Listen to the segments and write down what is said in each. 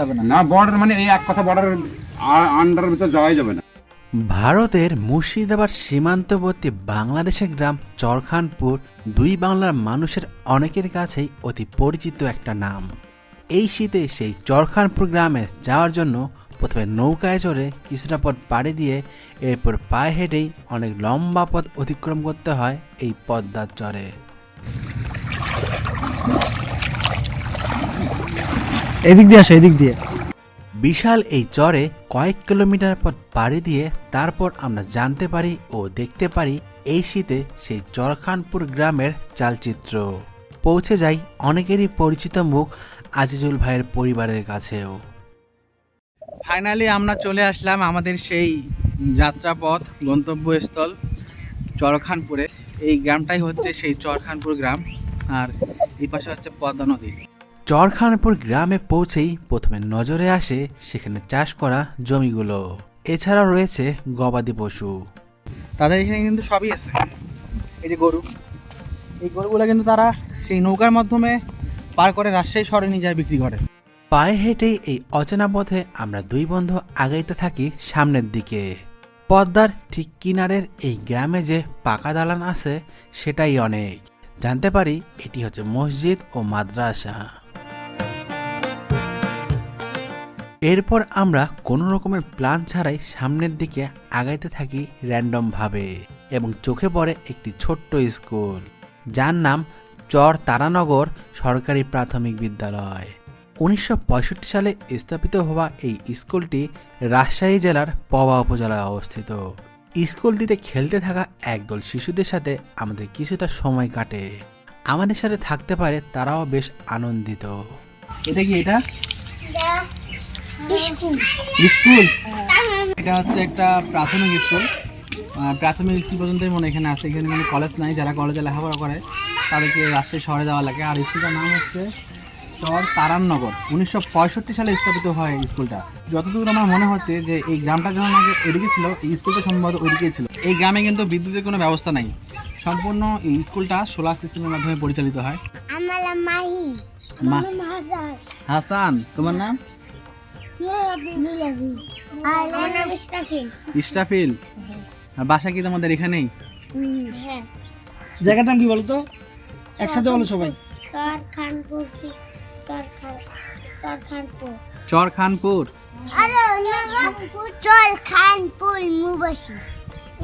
যাবে না। না বর্ডার মানে এই এক কথা বর্ডার আন্ডারের ভিতর যাওয়াই যাবে না। ভারতের মুর্শিদাবাদ সীমান্তবর্তী বাংলাদেশের গ্রাম চরখানপুর দুই বাংলার মানুষের অনেকের কাছেই অতি পরিচিত একটা নাম। এই শীতে সেই চরখানপুর গ্রামে যাওয়ার জন্য প্রথমে নৌকায় চড়ে কিছুটা পথ পাড়ি দিয়ে এরপর পায়ে হেঁটেই অনেক লম্বা পথ অতিক্রম করতে হয় এই পদ্মার চরে। এদিক দিয়ে আসো এদিক দিয়ে। বিশাল এই চরে কয়েক কিলোমিটার পথ পাড়ি দিয়ে তারপর আমরা জানতে পারি ও দেখতে পারি এই শীতে সেই চরখানপুর গ্রামের চালচিত্র। পৌঁছে যাই অনেকেরই পরিচিত মুখ আজিজুল ভাইয়ের পরিবারের কাছেও। ফাইনালি আমরা চলে আসলাম আমাদের সেই যাত্রাপথ গন্তব্যস্থল চরখানপুরে। এই গ্রামটাই হচ্ছে সেই চরখানপুর গ্রাম আর এই পাশে হচ্ছে পদ্মা নদী। চরখানপুর গ্রামে পৌঁছেই প্রথমে নজরে আসে সেখানে চাষ করা জমিগুলো। এছাড়াও রয়েছে গবাদি পশু। তাদের এখানে কিন্তু সবই আছে। এই যে গরু। এই গরুগুলো কিন্তু তারা সেই নৌকার মাধ্যমে পার করে রাজশাহী শহরে নিয়ে যায় বিক্রি করে। পায়ে হেঁটেই এই অচেনা পথে আমরা দুই বন্ধু আগাইতে থাকি সামনের দিকে। পদ্মার ঠিক কিনারের এই গ্রামে যে পাকা দালান আছে সেটাই অনেক। জানতে পারি এটি হচ্ছে মসজিদ ও মাদ্রাসা। এরপর আমরা কোনো রকমের প্ল্যান ছাড়াই সামনের দিকে আগাইতে থাকি র্যান্ডম ভাবে এবং চোখে পড়ে একটি ছোট্ট স্কুল যার নাম চর তারানগর সরকারি প্রাথমিক বিদ্যালয়। উনিশশো পঁয়ষট্টি সালে স্থাপিত হওয়া এই স্কুলটি রাজশাহী জেলার পবা উপজেলায় অবস্থিত। স্কুলটিতে খেলতে থাকা একদল শিশুদের সাথে আমাদের কিছুটা সময় কাটে। আমাদের সাথে থাকতে পারে তারাও বেশ আনন্দিত। এটা কি এটা? স্কুল। স্কুল? এটা হচ্ছে একটা প্রাথমিক স্কুল। প্রাথমিক স্কুল পর্যন্তই মনে এখানে আছে। এখানে কোনো কলেজ নাই। যারা কলেজে লেখাপড়া করে তাদেরকে রাজশাহী শহরে যাওয়া লাগে। আর স্কুলটার নাম হচ্ছে চর তারাননগর উনিশশো পঁয়ষট্টি সালে স্থাপিত হয় স্কুলটা। যতদূর আমার মনে হচ্ছে যে এই গ্রামটা যখন আগে এদিকে ছিল এই স্কুলটা সম্ভবত ওইদিকেই ছিল। এই গ্রামে কিন্তু বিদ্যুতের কোনো ব্যবস্থা নাই। সম্পূর্ণ এই স্কুলটা সোলার সিস্টেমের মাধ্যমে পরিচালিত হয়। আমার নাম মাহি হাসান। হাসান তোমার নাম? ইস্টাফিল আর বাসা কি তোমাদের এখানেই? হ্যাঁ। জায়গার নাম কি বলতো? একসাথে বলো সবাই। চর খানপুর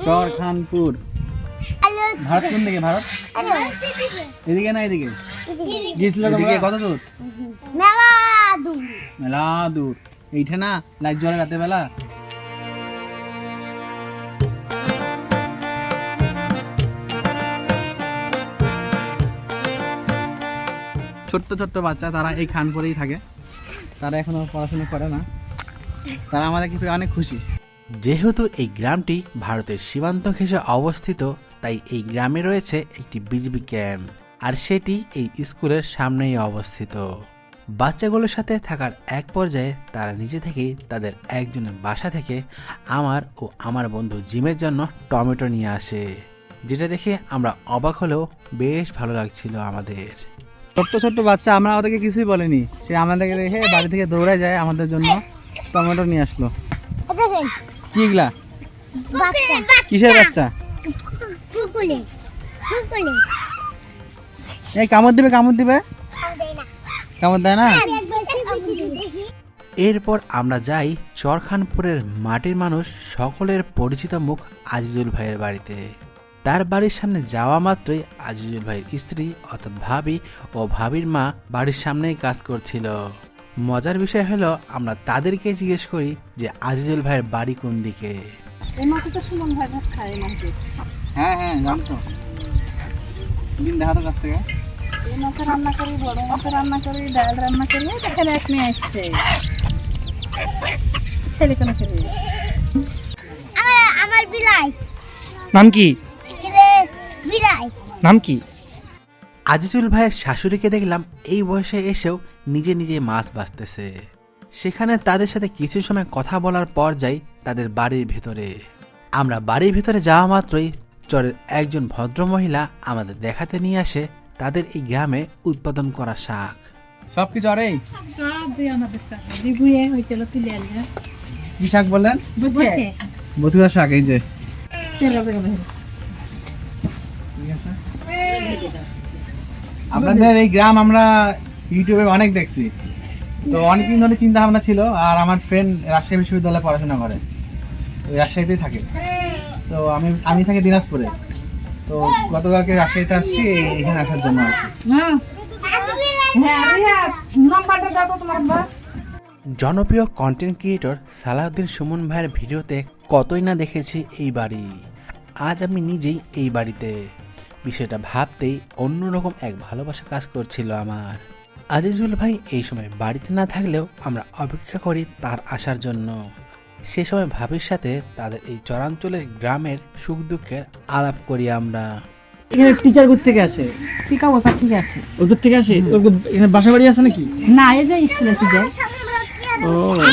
চর খানপুর ভারত কোন দিকে ভারত? এদিকে না এদিকে? গিয়েছিল কত দূর মেলা দূর? মেলা দূর এইটা না লাইট জ্বলে রাতে বেলা। ছোট্ট ছোট্ট বাচ্চা, তারা এই খানপুরেই থাকে। তারা এখনও পড়াশোনা করে না। তারা আমাদের কিছু অনেক খুশি। যেহেতু এই গ্রামটি ভারতের সীমান্ত ঘেঁষে অবস্থিত, তাই এই গ্রামে রয়েছে একটি বিজিবি ক্যাম্প আর সেটি এই স্কুলের সামনেই অবস্থিত। বাচ্চাগুলোর সাথে থাকার এক পর্যায়ে তারা নিজে থেকেই তাদের একজনের বাসা থেকে আমার ও আমার বন্ধু জিমের জন্য টমেটো নিয়ে আসে যেটা দেখে আমরা অবাক হলেও বেশ ভালো লাগছিল আমাদের। ছোট্ট ছোট্ট বাচ্চা আমরা ওদেরকে কিছুই বলিনি। সে আমাদেরকে দেখে বাড়ি থেকে দৌড়ে যায় আমাদের জন্য টমেটো নিয়ে আসলো। কি কি এগুলা? বাচ্চা। কিসের বাচ্চা? এই কামড় দিবে কামড় দিবে। কামড় দেয় না? এরপর আমরা যাই চরখানপুরের মাটির মানুষ সকলের পরিচিত মুখ আজিজুল ভাইয়ের বাড়িতে। তার বাড়ির সামনে যাওয়া মাত্রই আজিজুল ভাইয়ের স্ত্রী অর্থাৎ ভাবি ও ভাবির মা বাড়ির সামনেই কাজ করছিল। মজার বিষয় হলো আমরা তাদেরকে জিজ্ঞেস করি যে আজিজুল ভাইয়ের বাড়ি কোন দিকে? এই মাসে তো সুমন ভাই ভাত খায় এই মাসে। হ্যাঁ হ্যাঁ জানি তো। দিন দেখা তো কাছ থেকে। এই মাসে রান্না করি বড় মাসে রান্না করি ডাল রান্না করি এই এক মেয়ে আসছে ছেলে কোনো ছেলে আমার আমার বিলাই। নাম কি? বিলাই। নাম কি? আজিজুল ভাইয়ের শাশুড়িকে দেখলাম এই বয়সে এসেও নিজে নিজে মাছ বাঁচতেছে। সেখানে তাদের সাথে কিছু সময় কথা বলার পর যাই তাদের বাড়ির ভেতরে। আমরা বাড়ির ভেতরে যাওয়া মাত্রই চরের একজন ভদ্রমহিলা আমাদের দেখাতে নিয়ে আসে তাদের এই গ্রামে উৎপাদন করা শাক। সব কি চরেই সব দিয়ে আমাদের চাকরি দিবুয়ে হয়েছিল তুলে আনলে। কি শাক বললেন? বথুয়া শাক এই যে। আপনাদের এই গ্রাম আমরা ইউটিউবে অনেক দেখছি। তো অনেকদিন ধরে চিন্তা ভাবনা ছিল আর আমার ফ্রেন্ড রাজশাহী বিশ্ববিদ্যালয়ে পড়াশোনা করে। ওই রাজশাহীতেই থাকে। তো আমি আমি থাকি দিনাজপুরে। তো গতকালকে রাজশাহীতে আসছি এখানে আসার জন্য আর কি। হ্যাঁ হ্যাঁ জনপ্রিয় কন্টেন্ট ক্রিয়েটর সালাউদ্দিন সুমন ভাইয়ের ভিডিওতে কতই না দেখেছি এই বাড়ি। আজ আমি নিজেই এই বাড়িতে। বিষয়টা ভাবতেই অন্যরকম এক ভালোবাসা কাজ করছিল আমার। আজিজুল ভাই এই সময় বাড়িতে না থাকলেও আমরা অপেক্ষা করি তার আসার জন্য। সে সময় ভাবির সাথে তাদের এই চরাঞ্চলের গ্রামের সুখ দুঃখের আলাপ করি আমরা। এখানে টিচার কোথা থেকে আসে। ঠিক আছে ওটা আছে ওর কোথা থেকে আসে এখানে বাসা বাড়ি আছে নাকি? না এই যে স্কুলে আছে যায় ও।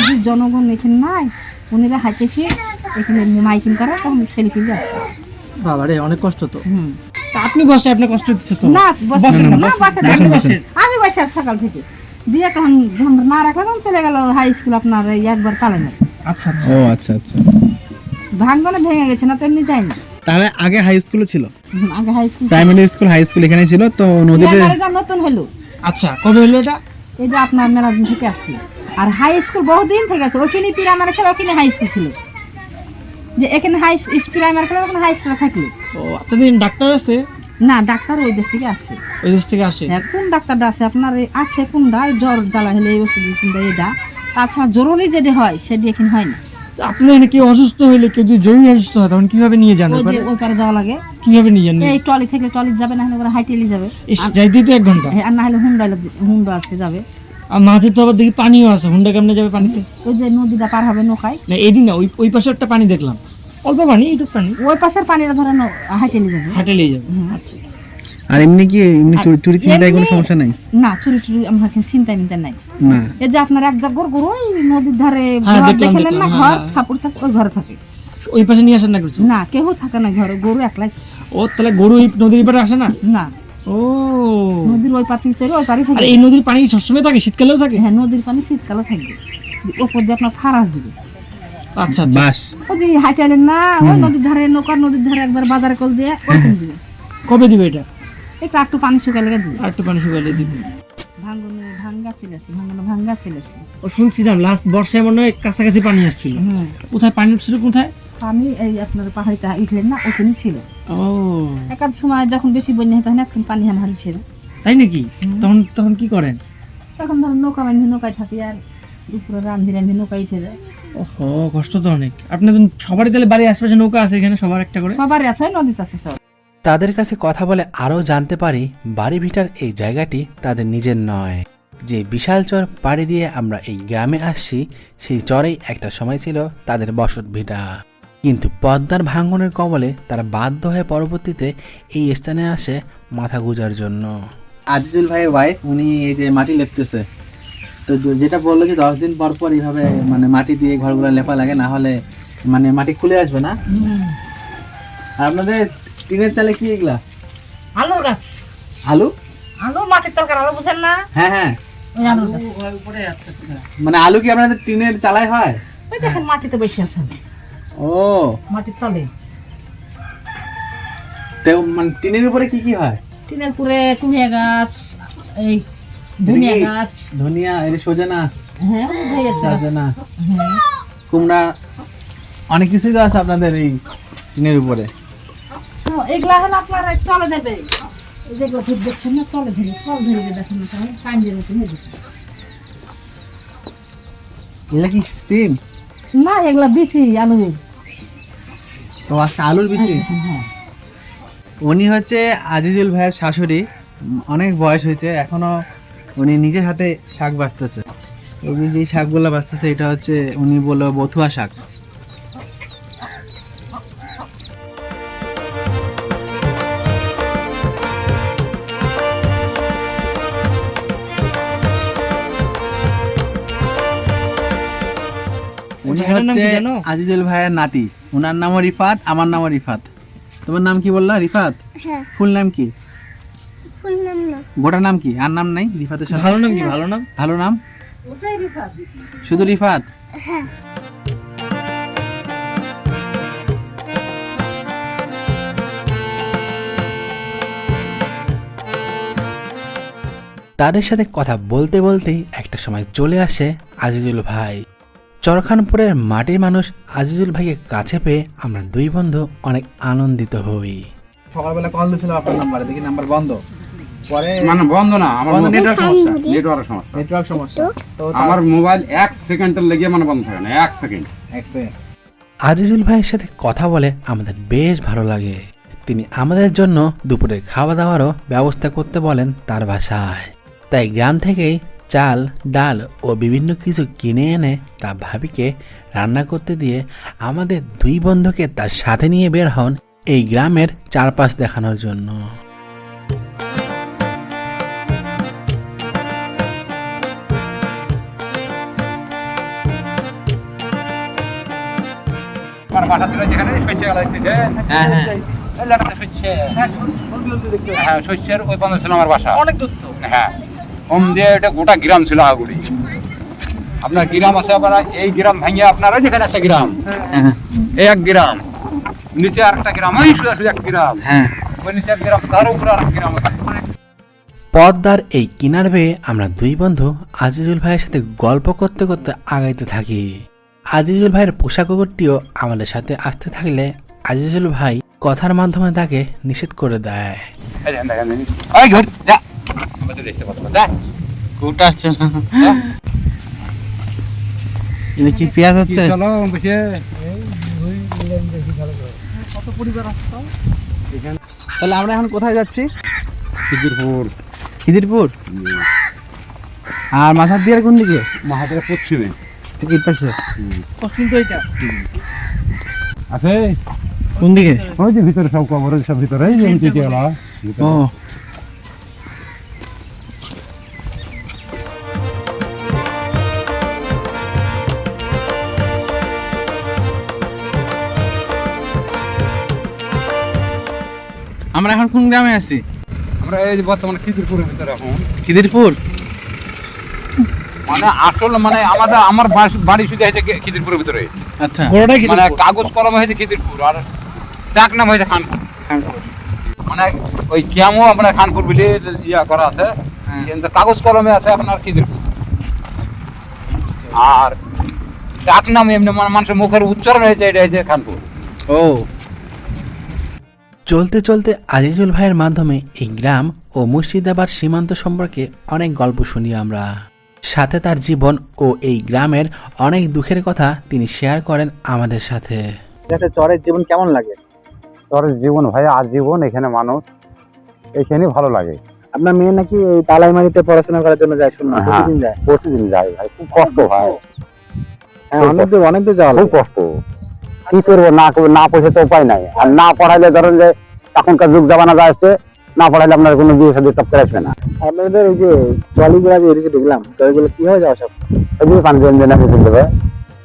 যে জনগণ এখানে নাই উনিরা হাঁটেছি এখানে মাইকিং করে তখন সেলফি যায়। বাবা রে অনেক কষ্ট তো। হুম। তা আপনি বসে আপনার কষ্ট দিচ্ছে তো? না বসেন না। আপনি বসেন আমি বসে সকাল থেকে। দিয়ে তখন যখন না রাখলাম চলে গেল হাই স্কুল আপনার এই একবার কালে না আচ্ছা আচ্ছা। ও আচ্ছা আচ্ছা। ভাঙবনে ভেঙে গেছে না তো এমনি যায়নি? তাহলে আগে হাই স্কুলে ছিল? আগে high school primary school high school এখানে ছিল তো নদীতে নতুন হলো। আচ্ছা কবে হলো এটা? এটা আপনার মেলা দিন থেকে আছে। আর হাই স্কুল বহুদিন থেকে আছে। ওখানে প্রাইমারি ছিল ওখানে হাই স্কুল ছিল। যে এখানে হাই প্রাইমারি খেলে ওখানে হাই স্কুলে থাকল। ও আপনাদের ডাক্তার আছে? না ডাক্তার ওই দেশ থেকে আছে। ওই দেশ থেকে আসে? হ্যাঁ কোন ডাক্তারটা আছে? আপনার আছে কোনটা? জ্বর জ্বালা হলে এই ওষুধ কোনটা এটা। তাছাড়া জরুরি যেটা হয় সেটি এখানে হয় না এখানে কেউ অসুস্থ হইলে কেউ যদি জরুরি অসুস্থ হয় তখন কীভাবে নিয়ে যান ওই যে? ওই পারে যাওয়া লাগে। কীভাবে নিয়ে যান? এই টলি থেকে টলি যাবে না হলে ওরা হাইটেলি যাবে। ইস যাইতেই তো এক ঘণ্টা। হ্যাঁ, আর না হলে হুন্ডা হুন্ডা আছে যাবে। আর মাঝে তো আবার দেখি পানিও আছে হুন্ডা কেমনে যাবে পানিতে? ওই যে নদীটা পার হবে নৌকায়। না এদিন না ওই ওই পাশে একটা পানি দেখলাম। অল্প পানি এইটুকু পানি। ওই পাশের পানিটা ধরে হাইটেলি যাবে। নিয়ে যাবে। আচ্ছা। আর এমনি কি এমনি চুরি- চুরি চিন্তায় কোনো সমস্যা নাই? না চুরি চুরি আমার এখানে চিন্তা নাই। না। এই যে আপনার এক গরু ওই নদীর ধারে হ্যাঁ, ঘর দেখলেন না ঘর হ্যাঁ, সাপুর সাপুর ঘরে থাকে। ওই পাশে নিয়ে আসেন না কিছু? না কেউ থাকে না ঘরে গরু একলাই। ও তাহলে গরু এই নদীর পাড়ে আসে না? না। ও। নদীর ওই পাতি চলে ওই পারি থাকে। এই নদীর পানি সবসময় থাকে শীতকালেও থাকে? হ্যাঁ নদীর পানি শীতকালে থাকবে ওপর দিয়ে আপনার ফারাস দিবে। আচ্ছা আচ্ছা। বাস। ওই যে না ওই নদীর ধারে নৌকার নদীর ধারে একবার বাজার কল দিয়ে কবে দিবে এটা? একটু একটু পানি শুকালে লেগে একটু পানি শুকাইলে দিবে। ভাঙ্গনে ভাঙ্গা চলেছে ভাঙ্গনে ভাঙ্গা চলেছে ও শুনছিলাম লাস্ট বর্ষায় মনে হয় কাছাকাছি পানি আসছিল। কোথায় পানি উঠছিল কোথায়? পানি এই আপনার পাহাড়িতে উঠলেন না ওখানে ছিল। ও। একাদ সময় যখন বেশি বন্যা হয় তখন একদিন পানি আমার ছিল। তাই নাকি? তখন তখন কি করেন? তখন ধরুন নৌকা বান্ধি নৌকায় থাকি আর উপরে রান্ধি রান্ধি নৌকায় উঠে যায়। ওহো কষ্ট তো অনেক। আপনাদের সবারই তাহলে বাড়ির আশেপাশে নৌকা আছে এখানে সবার একটা করে? সবারই আছে নদীতে আছে সব। তাদের কাছে কথা বলে আরও জানতে পারি বাড়ি ভিটার এই জায়গাটি তাদের নিজের নয়। যে বিশাল চর পাড়ি দিয়ে আমরা এই গ্রামে আসছি সেই চরেই একটা সময় ছিল তাদের বসত ভিটা। কিন্তু পদ্মার ভাঙ্গনের কবলে তারা বাধ্য হয়ে পরবর্তীতে এই স্থানে আসে মাথা গুজার জন্য। আজিজুল ভাইয়ের ওয়াইফ উনি এই যে মাটি লেপতেছে। তো যেটা বলল যে দশ দিন পর পর এইভাবে মানে মাটি দিয়ে ঘরগুলো লেপা লাগে না হলে মানে মাটি খুলে আসবে না? আপনাদের টিনের চালে কি এগুলা? আলু গাছ। আলু? আলু মাটির তরকার আলু বুঝেন না? হ্যাঁ হ্যাঁ। ওই আলু গাছ আচ্ছা আচ্ছা। মানে আলু কি আপনাদের টিনের চালায় হয়? ওই দেখেন মাটিতে বসে আছেন। ও। মাটির তলে। তো মানে টিনের উপরে কি কি হয়? টিনের উপরে কুমিয়া গাছ এই ধনিয়া গাছ। ধনিয়া এই যে সজনা হ্যাঁ ওই সজনা। হ্যাঁ। কুমড়া অনেক কিছুই তো আছে আপনাদের এই টিনের উপরে। এগুলা হলো আপনার এই তলে দেবে। যেগুলো ভূত দেখছেন না তলে ধরে তল ধরে দেখেন না তাহলে কাঞ্জের মতো হয়ে যাবে। এগুলা কি স্টিম না এগুলা বেশি আলু। তো আচ্ছা আলুর বিচি? হ্যাঁ উনি হচ্ছে আজিজুল ভাইয়ের শাশুড়ি অনেক বয়স হয়েছে এখনও উনি নিজের হাতে শাক বাঁচতেছে। এই যে যে শাকগুলো বাঁচতেছে এটা হচ্ছে উনি বলল বথুয়া শাক। হচ্ছে? আজিজুল ভাইয়ের নাতি। ওনার নামও রিফাত আমার নামও রিফাত। তোমার নাম কি বললা? রিফাত? হ্যাঁ। ফুল নাম কি? গোটা নাম কি? আর নাম নাই? রিফাতের সাথে? ভালো নাম কি? ভালো নাম? ভালো নাম? শুধু রিফাত? তাদের সাথে কথা বলতে বলতেই একটা সময় চলে আসে আজিজুল ভাই। চরখানপুরের মাটির মানুষ আজিজুল ভাইকে কাছে পেয়ে আমরা দুই বন্ধু অনেক আনন্দিত হই। সকালবেলা কল দিয়েছিলাম আপনার নাম্বারে দেখি নাম্বার বন্ধ। পরে মানে বন্ধ না আমার বন্ধ। নেটওয়ার্ক সমস্যা নেটওয়ার্ক সমস্যা। নেটওয়ার্ক সমস্যা। তো আমার মোবাইল এক সেকেন্ডের লেগে মানে বন্ধ থাকে না এক সেকেন্ড। এক সেকেন্ড আজিজুল ভাইয়ের সাথে কথা বলে আমাদের বেশ ভালো লাগে। তিনি আমাদের জন্য দুপুরের খাওয়া দাওয়ারও ব্যবস্থা করতে বলেন তার বাসায়। তাই গ্রাম থেকেই চাল ডাল ও বিভিন্ন কিছু কিনে এনে তা ভাবিকে রান্না করতে দিয়ে আমাদের দুই বন্ধুকে তার সাথে নিয়ে বের হন এই গ্রামের চারপাশ দেখানোর জন্য। আমার বাসা ছিল যেখানে শস্য গেলা দেখতেছে হ্যাঁ হ্যাঁ। হ্যাঁ শস্যের ওই পর্যন্ত ছিল আমার বাসা। অনেক দূর তো। হ্যাঁ। ওম দিয়ে এটা গোটা গ্রাম ছিল আগুলি আপনার গ্রাম আছে আপনার এই গ্রাম ভেঙে আপনার যেখানে একটা গ্রাম। এই এক গ্রাম। নিচে আর একটা গ্রাম ওই শুধু শুধু এক গ্রাম। হ্যাঁ। ওই নিচে এক গ্রাম তার উপরে আর গ্রাম আছে। পদ্মার এই কিনার বেয়ে আমরা দুই বন্ধু আজিজুল ভাইয়ের সাথে গল্প করতে করতে আগাইতে থাকি। আজিজুল ভাইয়ের পোশাক কুকুরটিও আমাদের সাথে আসতে থাকলে আজিজুল ভাই কথার মাধ্যমে তাকে নিষেধ করে দেয়। এই দেখেন, দেখেন, দেখেন। ওই ঘুর, যা। আমার চলে এসছে কথা যা। কুটা আসছে এটা কি পেঁয়াজ হচ্ছে? চলো বসে। তাহলে আমরা এখন কোথায় যাচ্ছি? খিদিরপুর। খিদিরপুর? আর মাথার দিয়ে কোন দিকে? মহাদেবের পশ্চিমে। এই পাশে। পশ্চিম তো এটা আছে? কোন দিকে? ওই যে ভিতরে সব কবর সব ভিতরে এই যে গেলা ও। আমরা এখন কোন গ্রামে আছি? আমরা এই যে বর্তমানে খিদিরপুরের ভিতরে এখন। খিদিরপুর? মানে আসল মানে আমাদের আমার বাড়ি শুধু হয়েছে খিদিরপুরের ভিতরে। আচ্ছা। মানে কাগজ কলম হয়েছে খিদিরপুর আর ডাক নাম হয়েছে খানপুর। মানে ওই ক্যামও আপনার খানপুর বলে ইয়া করা আছে। হ্যাঁ। কিন্তু কাগজ কলমে আছে আপনার খিদিরপুর। আর ডাক নাম এমনি মানে মানুষের মুখের উচ্চারণ হয়েছে এটা হয়েছে খানপুর। ও। চলতে চলতে আজিজুল ভাইয়ের মাধ্যমে এই গ্রাম ও মুর্শিদাবাদ সীমান্ত সম্পর্কে অনেক গল্প শুনি আমরা। সাথে তার জীবন ও এই গ্রামের অনেক দুঃখের কথা তিনি শেয়ার করেন আমাদের সাথে। আচ্ছা চরের জীবন কেমন লাগে? চরের জীবন ভাই আর জীবন এখানে মানুষ এখানেই ভালো লাগে। আপনার মেয়ে নাকি এই তালাইমারিতে পড়াশোনা করার জন্য যায় শুনলাম হ্যাঁ। প্রতিদিন যায়। প্রতিদিন যাই ভাই খুব কষ্ট ভাই। হ্যাঁ অনেক দূর অনেক দূর যাওয়া খুব কষ্ট। কি করব? না না পয়সা তো উপায় নাই। আর না পড়াইলে ধরেন যে এখনকার যুগ জামানা যা আসছে না পড়াইলে আপনার কোনো বিয়ে সাথে টপকে আসবে না। আপনাদের এই যে ট্রলিগুলো যে এদিকে দেখলাম ট্রলিগুলো কীভাবে যাওয়া সব? এদিকে পানি দিয়ে না বুঝতে দেবে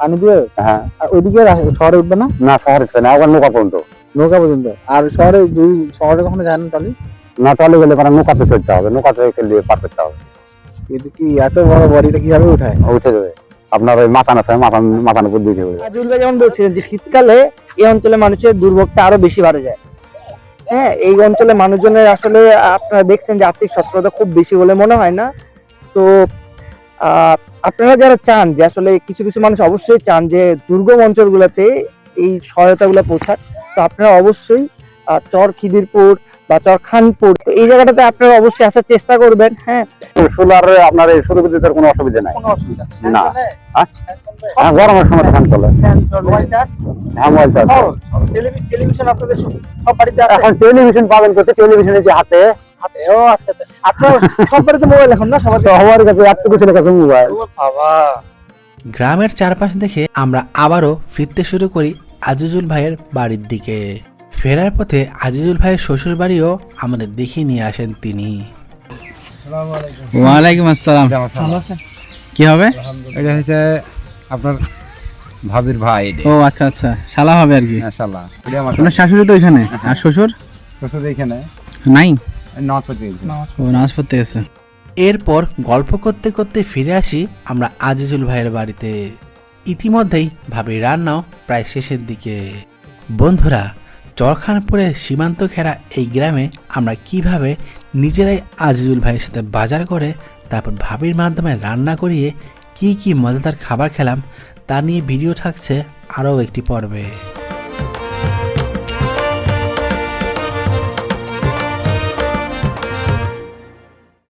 পানি দিয়ে? হ্যাঁ। আর ওইদিকে শহরে উঠবে না? না শহরে উঠবে না আবার নৌকা পর্যন্ত। নৌকা পর্যন্ত। আর শহরে দুই শহরে কখনো যায় না ট্রলি? না টলে গেলে পরে নৌকাতে চড়তে হবে। নৌকাতে দিয়ে পার করতে হবে। কিন্তু কি এত বড় বডিটা কীভাবে উঠায়? উঠে যাবে। আপনার ওই মাথা আছে মাথা মাথার উপর যাবে ভাই যেমন বলছিলেন যে শীতকালে এই অঞ্চলে মানুষের দুর্ভোগটা আরও বেশি বাড়ে যায়। হ্যাঁ এই অঞ্চলে মানুষজনের আসলে, আপনারা দেখছেন যে আর্থিক সচ্ছলতা খুব বেশি বলে মনে হয় না। তো আপনারা যারা চান যে আসলে কিছু কিছু মানুষ অবশ্যই চান যে দুর্গম অঞ্চলগুলোতে এই সহায়তাগুলো পৌঁছাক, তো আপনারা অবশ্যই চর, খিদিরপুর বা চর খানপুর এই জায়গাটাতে আপনারা অবশ্যই আসার চেষ্টা করবেন হ্যাঁ। সোলার আপনার এই সৌর বিদ্যুতের কোনো অসুবিধা নাই। না। হ্যাঁ গরমের সময় ফ্যান চলে। হ্যাঁ মোবাইল চার্জ। টেলিভিশন আপনাদের সব সব বাড়িতে আছে? এখন টেলিভিশন পাবেন করতে টেলিভিশনের যে হাতে। আচ্ছা আচ্ছা। আপনার সব বাড়িতে মোবাইল এখন না? সবার কাছে এতটুকু ছেলে কাছে মোবাইল। বাবা। গ্রামের চারপাশ দেখে আমরা আবারও ফিরতে শুরু করি আজিজুল ভাইয়ের বাড়ির দিকে। ফেরার পথে আজিজুল ভাইয়ের শ্বশুর বাড়িও আমাদের দেখিয়ে নিয়ে আসেন তিনি। ওয়ালাইকুম আসসালাম। কি হবে? এটা হচ্ছে আপনার ভাবির ভাই ও আচ্ছা আচ্ছা। শালা হবে আর কি। আমার আপনার শাশুড়ি তো এখানে? আর শ্বশুর? শ্বশুর এখানে নাই? নামাজ পড়তে গেছি। ও নামাজ পড়তে গেছে। এরপর গল্প করতে করতে ফিরে আসি আমরা আজিজুল ভাইয়ের বাড়িতে। ইতিমধ্যেই ভাবি রান্নাও প্রায় শেষের দিকে। বন্ধুরা চরখানপুরের সীমান্ত ঘেরা এই গ্রামে আমরা কীভাবে নিজেরাই আজিজুল ভাইয়ের সাথে বাজার করে, তারপর ভাবির মাধ্যমে রান্না করিয়ে কি কি মজাদার খাবার খেলাম, তা নিয়ে ভিডিও থাকছে আরও একটি পর্বে।